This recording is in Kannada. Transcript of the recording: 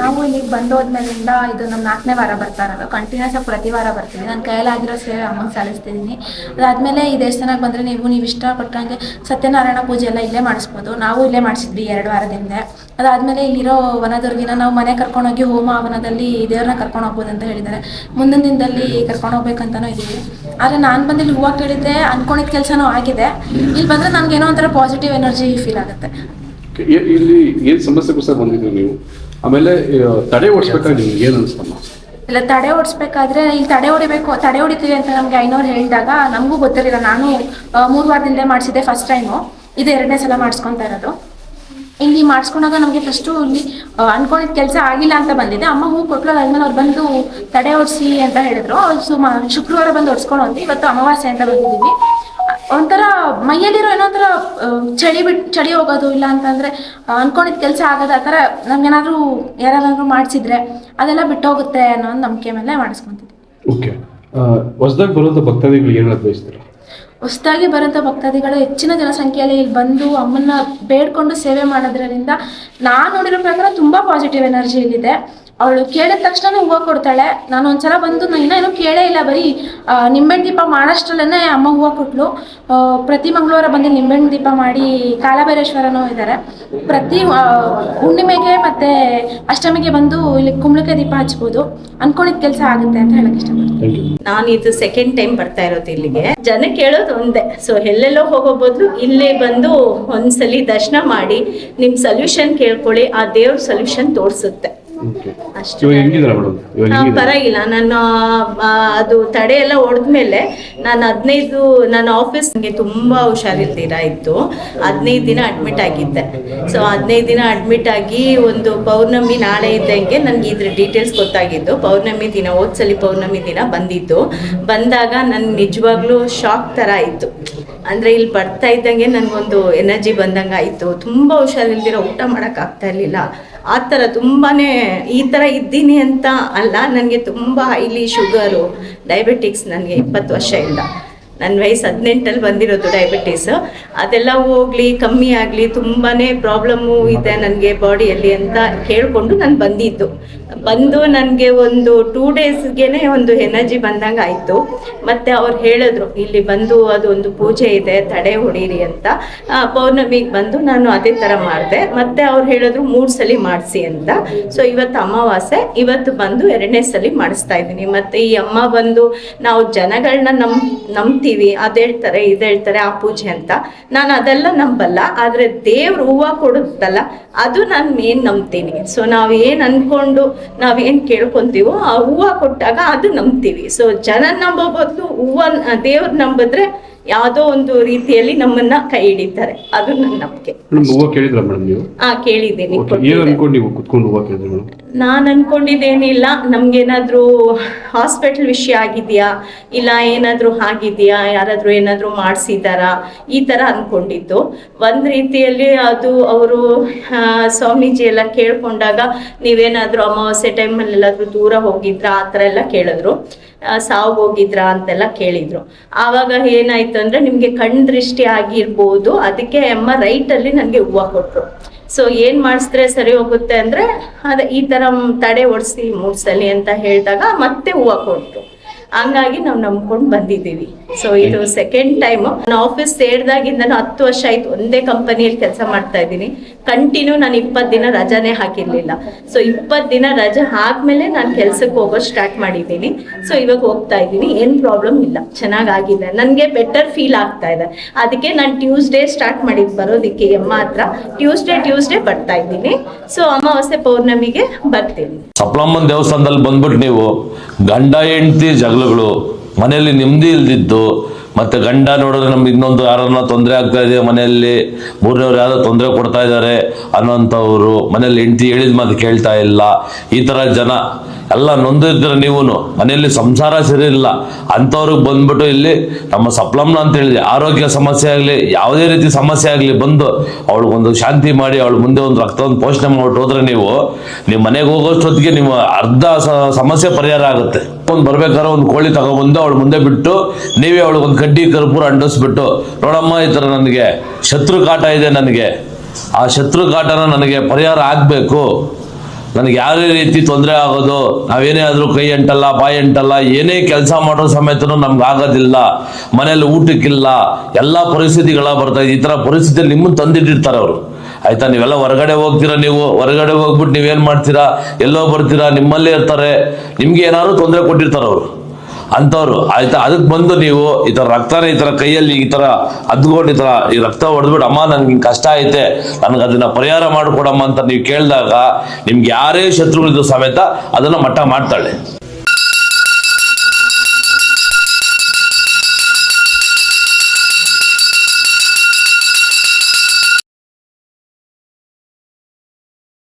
ನಾವು ಇಲ್ಲಿಗೆ ಬಂದೋದ್ಮೇಲಿಂದ ಇದು ನಮ್ಮ ನಾಲ್ಕನೇ ವಾರ ಬರ್ತಾ ಕಂಟಿನ್ಯೂಸ್ ಆಗಿ ಪ್ರತಿ ವಾರ ಬರ್ತೀನಿ ನನ್ನ ಕೈಯಲ್ಲಾಗಿರೋ ಸೇವೆ ಅಮ್ಮಂಗೆ ಸಲ್ಲಿಸ್ತಿದ್ದೀನಿ ಅದಾದಮೇಲೆ ಈ ದೇವಸ್ಥಾನಕ್ಕೆ ಬಂದರೆ ನೀವು ನೀವು ಇಷ್ಟಪಟ್ಟಂಗೆ ಸತ್ಯನಾರಾಯಣ ಪೂಜೆ ಎಲ್ಲ ಇಲ್ಲೇ ಮಾಡಿಸ್ಬೋದು. ನಾವು ಇಲ್ಲೇ ಮಾಡಿಸಿದ್ವಿ ಎರಡು ವಾರದಿಂದ. ಅದಾದಮೇಲೆ ಇಲ್ಲಿರೋ ವನದುರ್ಗಿನ ನಾವು ಮನೆ ಕರ್ಕೊಂಡೋಗಿ ಹೋಮ ಹವನದಲ್ಲಿ ದೇವ್ರನ್ನ ಕರ್ಕೊಂಡು ಹೋಗ್ಬೋದು ಅಂತ ಹೇಳಿದ್ದಾರೆ. ಮುಂದಿನ ದಿನದಲ್ಲಿ ಕರ್ಕೊಂಡು ಹೋಗ್ಬೇಕಂತನೂ ಇದ್ದೀವಿ. ಆದರೆ ನಾನು ಬಂದು ಇಲ್ಲಿ ಹೂವು ಕೇಳಿದ್ದೆ ಅಂದ್ಕೊಂಡಿದ್ದ ಕೆಲಸನೂ ಆಗಿದೆ. ಇಲ್ಲಿ ಬಂದರೆ ನನಗೇನೋ ಒಂಥರ ಪಾಸಿಟಿವ್ ಎನರ್ಜಿ ಫೀಲ್ ಆಗುತ್ತೆ. ಇಲ್ಲಿ ಏನ್ ಸಮಸ್ಯೆಗೋಸ್ಕರ ಬಂದಿದ್ದೀವಿ ನೀವು? ಆಮೇಲೆ ತಡೆ ಓಡಿಸ್ಬೇಕಾದ್ರೆ ನಿಮ್ಗೆ ಏನ್ ಅನ್ಸ್ತಮ್ಮ ಇಲ್ಲ, ತಡೆ ಓಡಿಸ್ಬೇಕಾದ್ರೆ ಇಲ್ಲಿ ತಡೆ ಹೊಡಿಬೇಕು, ತಡೆ ಹೊಡಿತೀವಿ ಅಂತ ನಮ್ಗೆ ಐನೋರು ಹೇಳಿದಾಗ ನಮಗೂ ಗೊತ್ತಿರಲಿಲ್ಲ. ನಾನು ಮೂರು ವಾರದಿಂದ ಮಾಡಿಸಿದ್ದೆ ಫಸ್ಟ್ ಟೈಮು ಇದು ಎರಡನೇ ಸಲ ಮಾಡಿಸ್ಕೊತಾ ಇರೋದು. ಇಲ್ಲಿ ಮಾಡಿಸ್ಕೊಂಡಾಗ ನಮಗೆ ಫಸ್ಟು ಇಲ್ಲಿ ಅನ್ಕೊಂಡಿದ್ದ ಕೆಲಸ ಆಗಿಲ್ಲ ಅಂತ ಬಂದಿದೆ. ಅಮ್ಮ ಹೂ ಕೊಟ್ಲು ಅದಾದ್ಮೇಲೆ ಅವ್ರು ಬಂದು ತಡೆ ಓಡಿಸಿ ಅಂತ ಹೇಳಿದ್ರು. ಸುಮ, ಶುಕ್ರವಾರ ಬಂದು ಓಡಿಸ್ಕೊಂಡು ಹೋದ್ವಿ ಇವತ್ತು ಅಮಾವಾಸ್ಯೆ ಅಂತ ಬಂದಿದ್ದೀವಿ ಒಂಥರ ಮೈಯಲ್ಲಿರೋ ಏನೋ ಒಂಥರ ಚಳಿ ಬಿಟ್ ಚಳಿ ಹೋಗೋದು ಇಲ್ಲ ಅಂತಂದ್ರೆ ಅಂದ್ಕೊಂಡಿದ್ದ ಕೆಲಸ ಆಗೋದು ಆ ಥರ ನಮ್ಗೇನಾದ್ರೂ ಯಾರಾದ್ರೂ ಮಾಡಿಸಿದ್ರೆ ಅದೆಲ್ಲ ಬಿಟ್ಟೋಗುತ್ತೆ ಅನ್ನೋ ಒಂದು ನಂಬಿಕೆ ಮೇಲೆ ಮಾಡಿಸ್ಕೊತೀವಿ ಓಕೆ. ಹೊಸದಾಗಿ ಬರೋದು ಭಕ್ತಾದಿಗಳು ಏನು ಬಯಸ್ತೀರಾ ಹೊಸದಾಗಿ ಬರೋಂಥ ಭಕ್ತಾದಿಗಳು ಹೆಚ್ಚಿನ ಜನಸಂಖ್ಯೆಯಲ್ಲಿ ಇಲ್ಲಿ ಬಂದು ಅಮ್ಮನ್ನ ಬೇಡ್ಕೊಂಡು ಸೇವೆ ಮಾಡೋದ್ರಿಂದ ನಾನು ನೋಡಿರೋ ಪ್ರಕಾರ ತುಂಬ ಪಾಸಿಟಿವ್ ಎನರ್ಜಿ ಇಲ್ಲಿದೆ. ಅವಳು ಕೇಳಿದ ತಕ್ಷಣ ಹೂವು ಕೊಡ್ತಾಳೆ. ನಾನು ಒಂದ್ಸಲ ಬಂದು ನಾನು ಇನ್ನೂ ಏನೂ ಕೇಳೇ ಇಲ್ಲ ಬರೀ ಆ, ನಿಂಬೆಹಣ್ಣು ದೀಪ ಮಾಡೋಷ್ಟ್ರಲ್ಲೇ ಅಮ್ಮ ಹೂವು ಕೊಟ್ಲು. ಪ್ರತಿ ಮಂಗಳವಾರ ಬಂದು ನಿಂಬೆಣ್ಣ ದೀಪ ಮಾಡಿ ಕಾಲಭೈರೇಶ್ವರನೂ ಇದ್ದಾರೆ. ಪ್ರತಿ ಆ, ಹುಣ್ಣಿಮೆಗೆ ಮತ್ತೆ ಅಷ್ಟಮಿಗೆ ಬಂದು ಇಲ್ಲಿ ಕುಂಬಳಕಾಯಿ ದೀಪ ಹಚ್ಬೋದು. ಅನ್ಕೊಂಡಿದ್ ಕೆಲಸ ಆಗುತ್ತೆ ಅಂತ ಹೇಳಕ್ ಇಷ್ಟಪಡ್ತೀನಿ. ಥ್ಯಾಂಕ್ ಯು ನಾನು ಇದು ಸೆಕೆಂಡ್ ಟೈಮ್ ಬರ್ತಾ ಇರೋದು ಇಲ್ಲಿಗೆ. ಜನ ಕೇಳೋದು ಒಂದೇ. ಸೊ ಎಲ್ಲೆಲ್ಲೋ ಹೋಗೋ ಬದಲು ಇಲ್ಲೇ ಬಂದು ಒಂದ್ಸಲಿ ದರ್ಶನ ಮಾಡಿ ನಿಮ್ ಸೊಲ್ಯೂಷನ್ ಕೇಳ್ಕೊಳ್ಳಿ ಆ ದೇವ್ರ ಸೊಲ್ಯೂಷನ್ ತೋರಿಸುತ್ತೆ. ಅಷ್ಟೇ. ಇವಾಗ ಹೆಂಗಿದ್ದೀರಾ ಮೇಡಮ್ ಇವಾಗ ಆ, ಹೆಂಗಿದ್ದೀರಾ? ಪರವಾಗಿಲ್ಲ. ನಾನು ಆ, ಅದು ತಡೆ ಎಲ್ಲ ಹೊಡೆದ್ಮೇಲೆ ನಾನು ಹದಿನೈದು ನನ್ನ ಆಫೀಸ್ಗೆ ತುಂಬಾ ಹುಷಾರಿಲ್ದಿರ ಇತ್ತು ಹದಿನೈದು ದಿನ ಅಡ್ಮಿಟ್ ಆಗಿದ್ದೆ. ಸೊ ಹದಿನೈದು ದಿನ ಅಡ್ಮಿಟ್ ಆಗಿ ಒಂದು ಪೌರ್ಣಮಿ ನಾಳೆ ಇದ್ದಂಗೆ ನನಗೆ ಇದ್ರ ಡೀಟೇಲ್ಸ್ ಗೊತ್ತಾಗಿದ್ದು. ಪೌರ್ಣಮಿ ದಿನ ಓದ್ಸಲಿ ಪೌರ್ಣಮಿ ದಿನ ಬಂದಿದ್ದು. ಬಂದಾಗ ನನ್ ನಿಜವಾಗ್ಲೂ ಶಾಕ್ ತರ ಇತ್ತು. ಅಂದ್ರೆ ಇಲ್ಲಿ ಬರ್ತಾ ಇದ್ದಂಗೆ ನನಗೊಂದು ಎನರ್ಜಿ ಬಂದಂಗೆ ಆಯಿತು ತುಂಬ ಹುಷಾರಿಲ್ದಿರೋ ಊಟ ಮಾಡಕ್ ಆಗ್ತಾ ಇರಲಿಲ್ಲ. ಆ ಥರ ತುಂಬಾ ಈ ಥರ ಇದ್ದೀನಿ ಅಂತ ಅಲ್ಲ. ನನಗೆ ತುಂಬ ಹೈಲಿ ಶುಗರು ಡಯಾಬಿಟಿಕ್ಸ್ ನನಗೆ ಇಪ್ಪತ್ತು ವರ್ಷದಿಂದ ನನ್ನ ವಯಸ್ಸು ಹದಿನೆಂಟಲ್ಲಿ ಬಂದಿರೋದು ಡಯಾಬಿಟೀಸ್ ಅದೆಲ್ಲ ಹೋಗ್ಲಿ, ಕಮ್ಮಿ ಆಗಲಿ ತುಂಬಾ ಪ್ರಾಬ್ಲಮ್ಮು ಇದೆ ನನಗೆ ಬಾಡಿಯಲ್ಲಿ ಅಂತ ಕೇಳಿಕೊಂಡು ನಾನು ಬಂದಿದ್ದು. ಬಂದು ನನಗೆ ಒಂದು ಟೂ ಡೇಸ್ಗೆ ಒಂದು ಎನರ್ಜಿ ಬಂದಂಗೆ ಆಯಿತು. ಮತ್ತು ಅವ್ರು ಹೇಳಿದ್ರು, ಇಲ್ಲಿ ಬಂದು ಅದೊಂದು ಪೂಜೆ ಇದೆ, ತಡೆ ಹೊಡೀರಿ ಅಂತ. ಪೌರ್ಣಮಿಗೆ ಬಂದು ನಾನು ಅದೇ ಥರ ಮಾಡಿದೆ. ಮತ್ತು ಅವ್ರು ಹೇಳಿದ್ರು, ಮೂರು ಸಲ ಮಾಡಿಸಿ ಅಂತ. ಸೊ ಇವತ್ತು ಅಮಾವಾಸ್ಯೆ, ಇವತ್ತು ಬಂದು ಎರಡನೇ ಸಲ ಮಾಡಿಸ್ತಾ ಇದ್ದೀನಿ. ಮತ್ತು ಈ ಅಮ್ಮ ಬಂದು ನಾವು ಜನಗಳನ್ನ ನಮ್, ನಂಬ್ತೀವಿ ಅದು ಹೇಳ್ತಾರೆ, ಇದು ಹೇಳ್ತಾರೆ, ಆ ಪೂಜೆ ಅಂತ. ನಾನು ಅದೆಲ್ಲ ನಂಬಲ್ಲ, ಆದರೆ ದೇವ್ರು ಹೂವ ಕೊಡುತ್ತಲ್ಲ, ಅದು ನಾನು ಮೇನ್ ನಂಬ್ತೀನಿ. ಸೊ ನಾವು ಏನು ಅಂದ್ಕೊಂಡು ನಾವೇನು ಕೇಳ್ಕೊಂತೀವೋ, ಆ ಹೂವು ಕೊಟ್ಟಾಗ ಅದು ನಂಬ್ತೀವಿ. ಸೊ ಜನ ನಂಬೋ ಬದಲು ಹೂವ ದೇವ್ರು ನಂಬಿದ್ರೆ ಯಾವುದೋ ಒಂದು ರೀತಿಯಲ್ಲಿ ನಮ್ಮನ್ನ ಕೈ ಹಿಡಿತಾರೆ. ಅದು ನನ್ನ ನಂಬಿಕೆ. ಹೂವು ಕೇಳಿದ್ರ ಮೇಡಮ್ ನೀವು? ಆ ಕೇಳಿದ್ದೀನಿ ಏನು ಅನ್ಕೊಂಡು ನೀವು ಕುತ್ಕೊಂಡು ಹೂವು ಕೇಳಿದ್ರಿ ಮೇಡಮ್? ನಾನು ಅನ್ಕೊಂಡಿದ್ದೇನಿಲ್ಲ. ನಮ್ಗೇನಾದ್ರೂ ಹಾಸ್ಪಿಟಲ್ ವಿಷಯ ಆಗಿದೆಯಾ? ಇಲ್ಲ ಏನಾದರೂ ಆಗಿದೆಯಾ? ಯಾರಾದ್ರೂ ಏನಾದರೂ ಮಾಡಿಸಿದಾರಾ? ಈ ತರ ಅನ್ಕೊಂಡಿದ್ದು. ಒಂದು ರೀತಿಯಲ್ಲಿ ಅದು ಅವರು ಸ್ವಾಮೀಜಿ ಎಲ್ಲ ಕೇಳ್ಕೊಂಡಾಗ ನೀವೇನಾದರೂ ಅಮಾವಾಸ್ಯೆ ಟೈಮಲ್ಲಿ ಎಲ್ಲಾದ್ರೂ ದೂರ ಹೋಗಿದ್ರಾ? ಆ ಥರ ಎಲ್ಲ ಕೇಳಿದ್ರು. ಆ, ಸಾವು ಹೋಗಿದ್ರಾ ಅಂತೆಲ್ಲ ಕೇಳಿದ್ರು. ಆವಾಗ ಏನಾಯ್ತು ಅಂದ್ರೆ ನಿಮ್ಗೆ ಕಣ್ ದೃಷ್ಟಿ ಆಗಿರ್ಬೋದು ಅದಕ್ಕೆ ಅಮ್ಮ ಅಲ್ಲಿ ನನಗೆ ಹೂವು ಕೊಟ್ರು. ಸೊ ಏನ್ ಮಾಡಿಸಿದ್ರೆ ಸರಿ ಹೋಗುತ್ತೆ ಅಂದ್ರೆ ಅದ ಈ ತರ ತಡೆ ಒಡಿಸಿ ಮೂಡ್ಸಲಿ ಅಂತ ಹೇಳಿದಾಗ ಮತ್ತೆ ಹೂವು ಕೊಟ್ರು. ಹಂಗಾಗಿ ನಾವು ನಂಬ್ಕೊಂಡು ಬಂದಿದ್ದೀವಿ. ಸೊ ಇದು ಸೆಕೆಂಡ್ ಟೈಮ್ ನಾನು ಆಫೀಸ್ ಸೇರಿದಾಗಿಂದ ಹತ್ತು ವರ್ಷ ಆಯ್ತು. ಒಂದೇ ಕಂಪನಿಯಲ್ಲಿ ಕೆಲಸ ಮಾಡ್ತಾ ಇದ್ದೀನಿ. ಕಂಟಿನ್ಯೂ ನಾನು ಇಪ್ಪತ್ತು ದಿನ ರಜಾನೇ ಹಾಕಿರ್ಲಿಲ್ಲ. ಸೊ ಇಪ್ಪತ್ತು ದಿನ ರಜೆ ಹಾಕ್ಮೇಲೆ ನಾನು ಕೆಲ್ಸಕ್ಕೆ ಹೋಗೋ ಸ್ಟಾರ್ಟ್ ಮಾಡಿದ್ದೀನಿ. ಸೊ ಇವಾಗ ಹೋಗ್ತಾ ಇದ್ದೀನಿ. ಏನು ಪ್ರಾಬ್ಲಮ್ ಇಲ್ಲ. ಚೆನ್ನಾಗಾಗಿದೆ. ನನಗೆ ಬೆಟರ್ ಫೀಲ್ ಆಗ್ತಾ ಇದೆ. ಅದಕ್ಕೆ ನಾನು ಟ್ಯೂಸ್ಡೇ ಸ್ಟಾರ್ಟ್ ಮಾಡಿದ್ದು ಬರೋದಕ್ಕೆ ಅಮ್ಮ ಹತ್ರ ಟ್ಯೂಸ್ಡೇ ಟ್ಯೂಸ್ಡೇ ಬರ್ತಾ ಇದ್ದೀನಿ. ಸೊ ಅಮಾವಾಸ್ಯೆ ಪೌರ್ಣಮಿಗೆ ಬರ್ತೀನಿ. ಸಪ್ಲಮ್ಮನ ದೇವಸ್ಥಾನದಲ್ಲಿ ಬಂದ್ಬಿಟ್ಟು ನೀವು ಗಂಡ, ಹೆಂಡತಿ ಜಗಳಗಳು ಮನೆಯಲ್ಲಿ ನೆಮ್ಮದಿ ಇಲ್ದಿದ್ದು ಮತ್ತೆ ಗಂಡ ನೋಡಿದ್ರೆ ನಮ್ಗೆ ಇನ್ನೊಂದು ಯಾರನ್ನ ತೊಂದರೆ ಆಗ್ತಾ ಇದೆ ಮನೆಯಲ್ಲಿ, ಮೂರನೇವ್ರು ಯಾರೋ ತೊಂದರೆ ಕೊಡ್ತಾ ಇದ್ದಾರೆ ಅನ್ನೋಂಥವ್ರು ಮನೆಯಲ್ಲಿ ಹೆಂಡತಿ ಹೇಳಿದ ಮಾತು ಕೇಳ್ತಾ ಇಲ್ಲ. ಈ ಥರ ಜನ ಎಲ್ಲ ನೊಂದಿದ್ರೆ ನೀವು ಮನೆಯಲ್ಲಿ ಸಂಸಾರ ಸರಿ ಇಲ್ಲ. ಅಂಥವ್ರಿಗೆ ಬಂದ್ಬಿಟ್ಟು ಇಲ್ಲಿ ನಮ್ಮ ಸಪ್ಲಮ್ನ ಅಂತ ಹೇಳಿದೆ, ಆರೋಗ್ಯ ಸಮಸ್ಯೆ ಆಗಲಿ, ಯಾವುದೇ ರೀತಿ ಸಮಸ್ಯೆ ಆಗಲಿ ಬಂದು ಅವಳಿಗೊಂದು ಶಾಂತಿ ಮಾಡಿ ಅವಳು ಮುಂದೆ ಒಂದು ರಕ್ತವನ್ನು ಪೋಷಣೆ ಮಾಡ್ಬಿಟ್ಟು ಹೋದ್ರೆ ನೀವು ನೀವು ಮನೆಗೆ ಹೋಗೋಷ್ಟೊತ್ತಿಗೆ ನಿಮ್ಮ ಅರ್ಧ ಸಮಸ್ಯೆ ಪರಿಹಾರ ಆಗುತ್ತೆ. ಒಂದು ಬರ್ಬೇಕಾದ್ರೆ ಒಂದು ಕೋಳಿ ತಗೊಬಂದು ಅವಳು ಮುಂದೆ ಬಿಟ್ಟು ನೀವೇ ಅವಳಿಗೆ ಒಂದು ಕಡ್ಡಿ ಕರ್ಪೂರ ಅಂಟಿಸ್ಬಿಟ್ಟು, ನೋಡಮ್ಮ ಈ ಥರ ನನಗೆ ಶತ್ರು ಕಾಟ ಇದೆ ನನಗೆ. ಆ ಶತ್ರು ಕಾಟನ ನನಗೆ ಪರಿಹಾರ ಆಗಬೇಕು. ನನಗೆ ಯಾವುದೇ ರೀತಿ ತೊಂದರೆ ಆಗೋದು, ನಾವೇನೇ ಆದ್ರೂ ಕೈ ಅಂಟಲ್ಲ, ಬಾಯಿ ಅಂಟಲ್ಲ, ಏನೇ ಕೆಲಸ ಮಾಡೋ ಸಮೇತನೂ ನಮ್ಗೆ ಆಗೋದಿಲ್ಲ. ಮನೇಲಿ ಊಟಕ್ಕಿಲ್ಲ, ಎಲ್ಲ ಪರಿಸ್ಥಿತಿಗಳ ಬರ್ತಾ ಇದೆ. ಈ ಥರ ಪರಿಸ್ಥಿತಿಯಲ್ಲಿ ನಿಮ್ಮನ್ನು ತಂದಿಟ್ಟಿರ್ತಾರೆ ಅವರು. ಆಯ್ತಾ, ನೀವೆಲ್ಲ ಹೊರಗಡೆ ಹೋಗ್ತೀರಾ ನೀವು? ಹೊರಗಡೆ ಹೋಗ್ಬಿಟ್ಟು ನೀವೇನು ಮಾಡ್ತೀರಾ? ಎಲ್ಲೋ ಬರ್ತೀರಾ? ನಿಮ್ಮಲ್ಲೇ ಇರ್ತಾರೆ. ನಿಮ್ಗೆ ಏನಾದ್ರು ತೊಂದರೆ ಕೊಟ್ಟಿರ್ತಾರೆ ಅವರು. ಅಂಥವ್ರು. ಆಯ್ತಾ? ಅದಕ್ಕೆ ಬಂದು ನೀವು ಈ ತರ ರಕ್ತನೇ ಈ ತರ ಕೈಯಲ್ಲಿ ಈ ತರ ಅದ್ಕೊಂಡು ಈ ತರ ಈ ರಕ್ತ ಹೊಡೆದ್ಬಿಟ್ಟು ಅಮ್ಮ ನನ್ಗೆ ಕಷ್ಟ ಐತೆ. ನನಗೆ ಅದನ್ನ ಪರಿಹಾರ ಮಾಡಿಕೊಡಮ್ಮ ಅಂತ ನೀವು ಕೇಳಿದಾಗ ನಿಮ್ಗೆ ಯಾರೇ ಶತ್ರುಗಳಿದ್ರು ಸಮೇತ ಅದನ್ನ ಮಟ್ಟ ಮಾಡ್ತಾಳೆ.